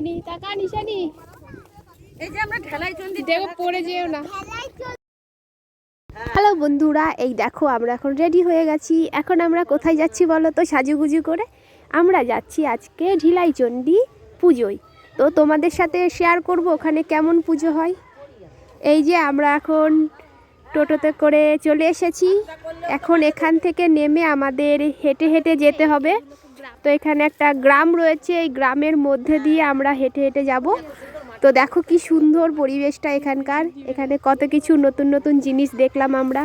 নিশানি টাকা নিশানি। এই যে আমরা ঢালাই চন্ডি দেখো পড়ে যেও না। হ্যালো বন্ধুরা এই দেখো আমরা এখন রেডি হয়ে গেছি। এখন আমরা কোথায় যাচ্ছি বলো তো সাজুগুজু করে? আমরা যাচ্ছি আজকে ঢিলাইচণ্ডী পুজোয়। তো তোমাদের সাথে শেয়ার করব ওখানে কেমন পুজো হয়। এই যে আমরা এখন টোটোতে করে চলে এসেছি। এখন এখান থেকে নেমে আমাদের হেঁটে হেঁটে যেতে হবে। তো এখানে একটা গ্রাম রয়েছে, এই গ্রামের মধ্যে দিয়ে আমরা হেঁটে হেঁটে যাব। তো দেখো কি সুন্দর পরিবেশটা এখানকার। এখানে কত কিছু নতুন নতুন জিনিস দেখলাম আমরা।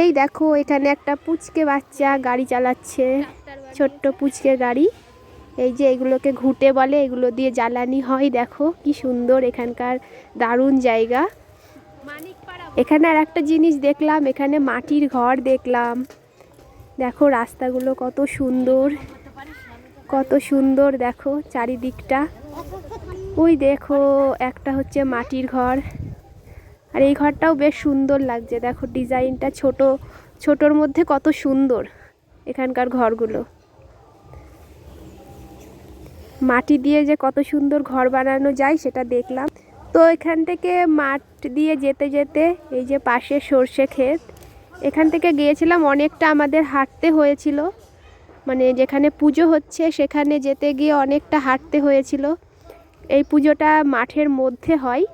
এই দেখো, এখানে একটা পুচকে বাচ্চা গাড়ি চালাচ্ছে, ছোট্ট পুচকে গাড়ি। এই যে এগুলোকে ঘুটে বলে, এগুলো দিয়ে জ্বালানি হয়। দেখো কি সুন্দর এখানকার দারুণ জায়গা। এখানে আর একটা জিনিস দেখলাম, এখানে মাটির ঘর দেখলাম। দেখো রাস্তাগুলো কত সুন্দর কত সুন্দর দেখো চারিদিকটা। ওই দেখো, একটা হচ্ছে মাটির ঘর। আর এই ঘরটাও বেশ সুন্দর লাগছে, দেখো ডিজাইনটা ছোট, ছোটোর মধ্যে কত সুন্দর এখানকার ঘরগুলো। মাটি দিয়ে যে কত সুন্দর ঘর বানানো যায় সেটা দেখলাম। তো এখান থেকে মাঠ দিয়ে যেতে যেতে এই যে পাশে সর্ষে ক্ষেত এখান থেকে গিয়েছিলাম, অনেকটা আমাদের হাঁটতে হয়েছিল। মানে যেখানে পুজো হচ্ছে, সেখানে যেতে গিয়ে অনেকটা হাঁটতে হয়েছিল। এই পুজোটা মাঠের মধ্যে হয়,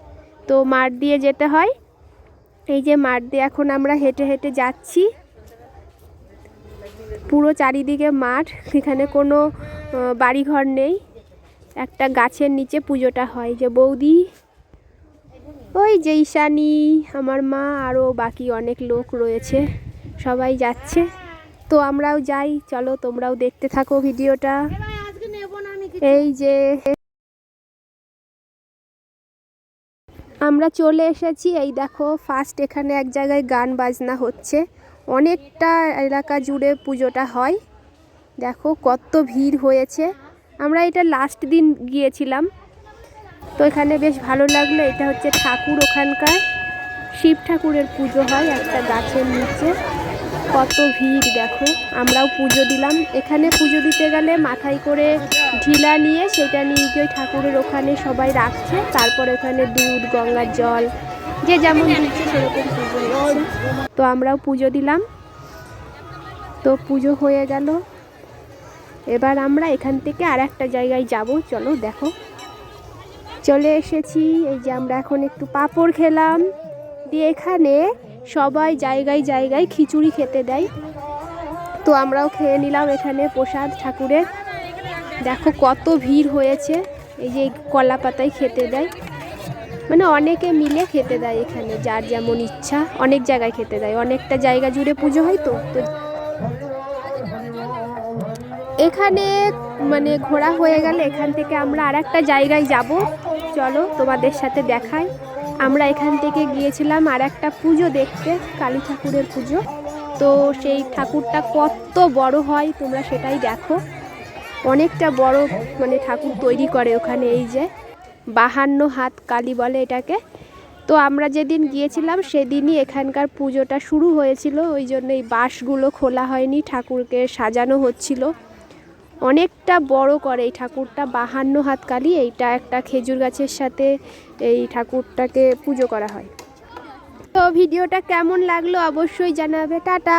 তো মাঠ দিয়ে যেতে হয়। এই যে মাঠ দিয়ে এখন আমরা হেঁটে হেঁটে যাচ্ছি। পুরো চারিদিকে মাঠ, এখানে কোনো বাড়িঘর নেই। একটা গাছের নিচে পুজোটা হয়। যে বৌদি ওই যে ঈশানি, আমার মা আরও বাকি অনেক লোক রয়েছে, সবাই যাচ্ছে। তো আমরাও যাই, চলো তোমরাও দেখতে থাকো ভিডিওটা। এই যে আমরা চলে এসেছি, এই দেখো ফার্স্ট এখানে এক জায়গায় গান বাজনা হচ্ছে। অনেকটা এলাকা জুড়ে পুজোটা হয়। দেখো, কত ভিড় হয়েছে। আমরা এটা লাস্ট দিন গিয়েছিলাম। তো এখানে বেশ ভালো লাগল। এটা হচ্ছে ঠাকুর ওখানকার। শিব ঠাকুরের পুজো হয় একটা গাছের নিচে। কত ভিড় দেখো। আমরাও পুজো দিলাম। এখানে পুজো দিতে গেলে মাথায় করে ঢিলা নিয়ে সেটা নিয়ে গিয়ে ঠাকুরের ওখানে সবাই রাখছে। তারপর ওখানে দুধ, গঙ্গার জল, যে যেমন দিচ্ছে সেরকম পুজো তো আমরাও পুজো দিলাম। তো পুজো হয়ে গেল। এবার আমরা এখান থেকে আর একটা জায়গায় যাব। চলো দেখো। চলে এসেছি। এই যে আমরা এখন একটু পাঁপড় খেলাম। দিয়ে এখানে সবাই জায়গায় জায়গায় খিচুড়ি খেতে দেয়। তো আমরাও খেয়ে নিলাম এখানে প্রসাদ ঠাকুরের। দেখো কত ভিড় হয়েছে। এই যে কলা পাতায় খেতে দেয়। মানে অনেকে মিলে খেতে দেয় এখানে, যার যেমন ইচ্ছা অনেক জায়গায় খেতে দেয়। অনেকটা জায়গা জুড়ে পুজো হয় তো তো এখানে মানে ঘোরা হয়ে গেলে এখান থেকে আমরা আর একটা জায়গায় যাব। চলো তোমাদের সাথে দেখাই। আমরা এখান থেকে গিয়েছিলাম আর একটা পুজো দেখতে, কালী ঠাকুরের পুজো। তো সেই ঠাকুরটা কত বড় হয় তোমরা সেটাই দেখো। অনেকটা বড় মানে ঠাকুর তৈরি করে ওখানে এই যে, বাহান্ন হাত কালী বলে এটাকে। তো আমরা যেদিন গিয়েছিলাম সেদিনই এখানকার পুজোটা শুরু হয়েছিল, ওই জন্য এই বাঁশগুলো খোলা হয়নি, ঠাকুরকে সাজানো হচ্ছিল। অনেকটা বড় করে এই ঠাকুরটা, বাহান্ন হাত কালি, এইটা একটা খেজুর গাছের সাথে এই ঠাকুরটাকে পুজো করা হয়। তো ভিডিওটা কেমন লাগল অবশ্যই জানাবে। টাটা!